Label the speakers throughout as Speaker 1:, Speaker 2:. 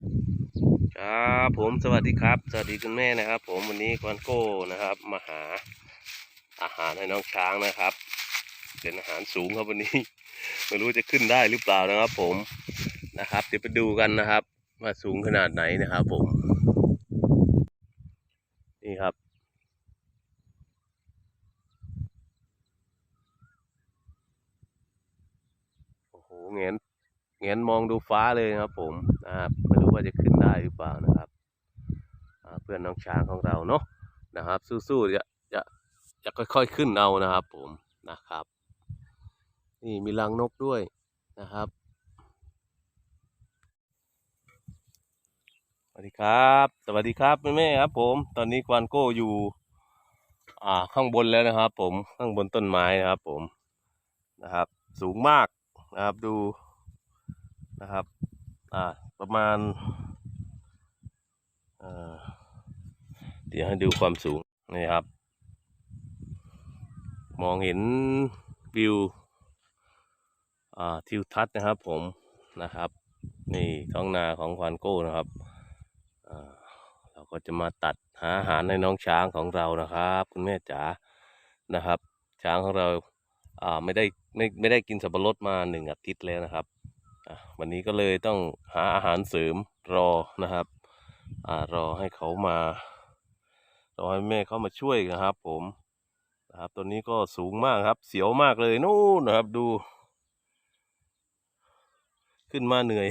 Speaker 1: ครับผมสวัสดีครับ สวัสดีคุณแม่นะครับ ผมวันนี้ควันโก้นะครับ มาหาอาหารให้น้องช้างนะครับ เป็นอาหารสูงครับวันนี้ ไม่รู้จะขึ้นได้หรือเปล่านะครับ ผมนะครับ เดี๋ยวไปดูกันนะครับ ว่าสูงขนาดไหนนะครับ ผม นี่ครับโอ้โหเงนเงนมองดูฟ้าเลยครับ ผมนะครับ ว่าจะขึ้นได้หรือเปล่านะครับเพื่อนน้องช้างของเราเนาะนะครับ สู้ๆจะจะจะค่อยๆขึ้นเอานะครับ ผมนะครับ นี่มีรังนกด้วยนะครับ สวัสดีครับ สวัสดีครับแม่แม่ครับ ผม ตอนนี้ควานโก้อยู่ อ่าข้างบนแล้วนะครับ ผมข้างบนต้นไม้นะครับ ผมนะครับ สูงมากนะครับดูนะครับ อ่า ประมาณ เดี๋ยวให้ดูความสูงนี่ครับ มองเห็นวิวทิวทัศน์นะครับผมนะครับ นี่ท้องนาของควานโก้นะครับเราก็จะมาตัดหาอาหารในน้องช้างของเรานะครับ คุณแม่จ๋านะครับ ช้างของเราไม่ได้ไม่ไม่ได้กินสับปะรดมาหนึ่งอาทิตย์แล้วนะครับ วันนี้ก็เลยต้องหาอาหารเสริมรอนะครับอ่ารอให้เขามารอให้แม่เขามาช่วยนะครับ ผมนะครับตัวนี้ก็สูงมากครับ เสียวมากเลยนู่นนะครับดู ขึ้นมาเหนื่อย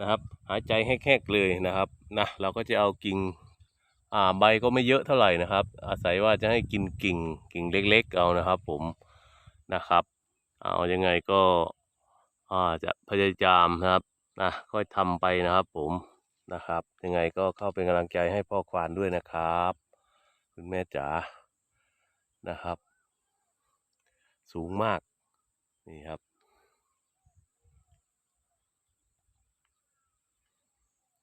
Speaker 1: นะครับ หายใจแหกๆเลยนะครับนะเราก็จะเอากิ่งอ่าใบก็ไม่เยอะเท่าไหร่นะครับ อาศัยว่าจะให้กินกิ่งกิ่งเล็ก ๆ เอานะครับ ผมนะครับ เอายังไงก็ จะพยายามนะครับนะค่อยทำไปนะครับ ผมนะครับ ยังไงก็เข้าเป็นกำลังใจให้พ่อควานด้วยนะครับ คุณแม่จ๋านะครับ สูงมากนี่ครับ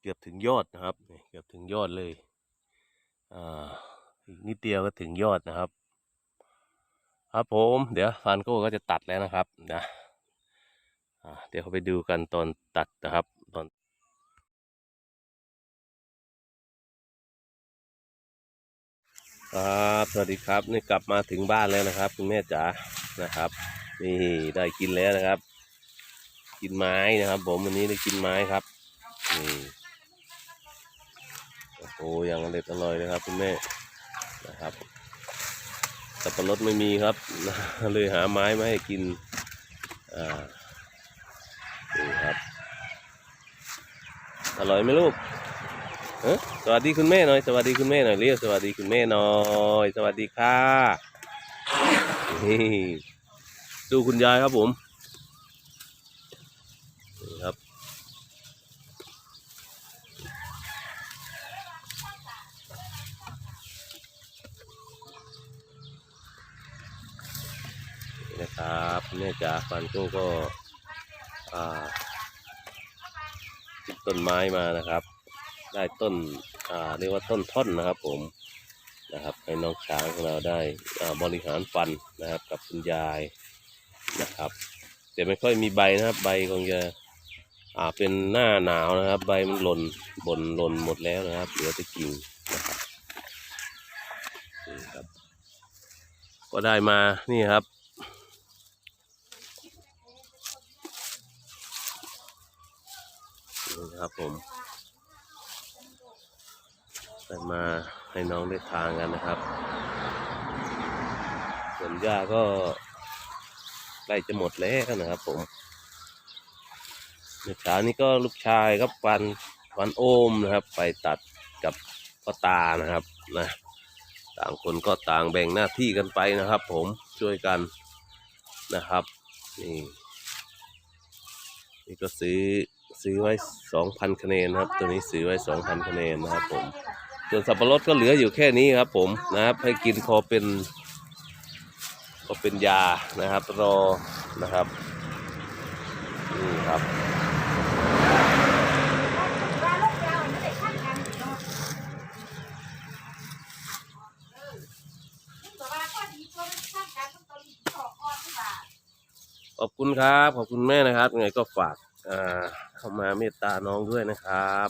Speaker 1: เกือบถึงยอดนะครับเกือบถึงยอดเลยอ่าอีกนิดเดียวก็ถึงยอดนะครับ ครับผม เดี๋ยวฟานโก้ก็จะตัดแล้วนะครับนะ เดี๋ยวเขาไปดูกันตอนตัดนะครับตอนครับสวัสดีครับนี่กลับมาถึงบ้านแล้วนะครับคุณแม่จ๋านะครับ นี่ได้กินแล้วนะครับ กินไม้นะครับ ผมวันนี้ได้กินไม้ครับนี่โอ้โหอย่างอร่อยอร่อยเลยครับคุณแม่นะครับสับปะรดไม่มีครับเลยหาไม้มาให้กินอ่านี่ครับ อร่อยไหมลูกสวัสดีคุณแม่หน่อย สวัสดีคุณแม่หน่อยเรียกสวัสดีคุณแม่หน่อย สวัสดีค่ะนี่ดูคุณยายครับผมนี่ครับนี่นะครับแม่จ๋าฟันโก้ก็อ่า ต้นไม้มานะครับ ได้ต้นอ่าเรียกว่าต้นท่อนนะครับผมนะครับให้น้องช้างของเราได้บริหารฟันนะครับกับคุณยายนะครับแต่ไม่ค่อยมีใบนะครับ ใบคงจะอ่าเป็นหน้าหนาวนะครับ ใบมันหล่นบนหล่นหมดแล้วนะครับเหลือแต่กิ่งนะครับก็ได้มานี่ครับ นะครับผมได้มาให้น้องได้ทานกันนะครับ ส่วนหญ้าก็ใกล้จะหมดแล้วนะครับผมเมื่อเช้านี้ก็ลูกชายครับวันวันโอมนะครับ ไปตัดกับพ่อตานะครับนะต่างคนก็ต่างแบ่งหน้าที่กันไปนะครับ ผมช่วยกันนะครับนี่นี่ก็ซื้อ ซื้อไว้สองพันคะแนนนะครับ ตัวนี้ซื้อไว้สองพันคะแนนนะครับผมส่วนสับปะรดก็เหลืออยู่แค่นี้ครับ ผมนะครับ ให้กินพอเป็นพอเป็นยานะครับ รอนะครับนี่ครับขอบคุณครับ ขอบคุณแม่นะครับยังไงก็ฝาก เข้ามาเมตตาน้องด้วยนะครับ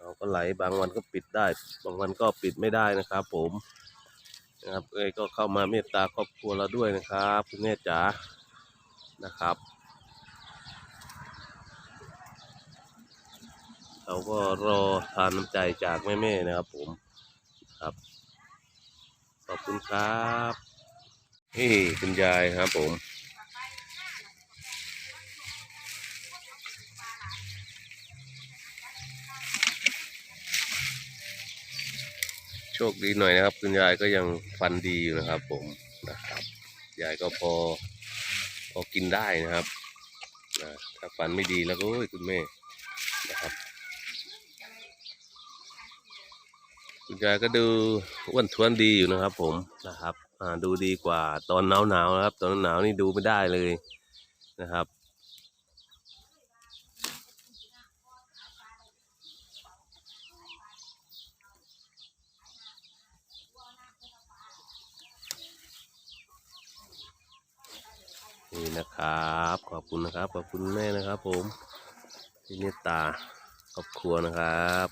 Speaker 1: น้องก็ไหลบางวันก็ปิดได้ บางวันก็ปิดไม่ได้นะครับ ผมนะครับเอ้ยก็เข้ามาเมตตาครอบครัวเราด้วยนะครับคุณแม่จ๋านะครับ เราก็รอทานน้ำใจจากแม่ๆนะครับ ผมครับขอบคุณครับนี่คุณยายครับผม คดีหน่อยนะครับ คุณยายก็ยังฟันดีอยู่นะครับ ผมนะครับยายก็พอพอกินได้นะครับนะถ้าฟันไม่ดีแล้วก็คุณแม่นะครับ คุณยายก็ดูอ้วนท้วนดีอยู่นะครับ ผมนะครับดูดีกว่าตอนหนาวหนาวๆนะครับ ตอนหนาวนี่ดูไม่ได้เลยนะครับ นี่นะครับ ขอบคุณนะครับ ขอบคุณแม่นะครับ ผมที่เมตตาครอบครัวนะครับ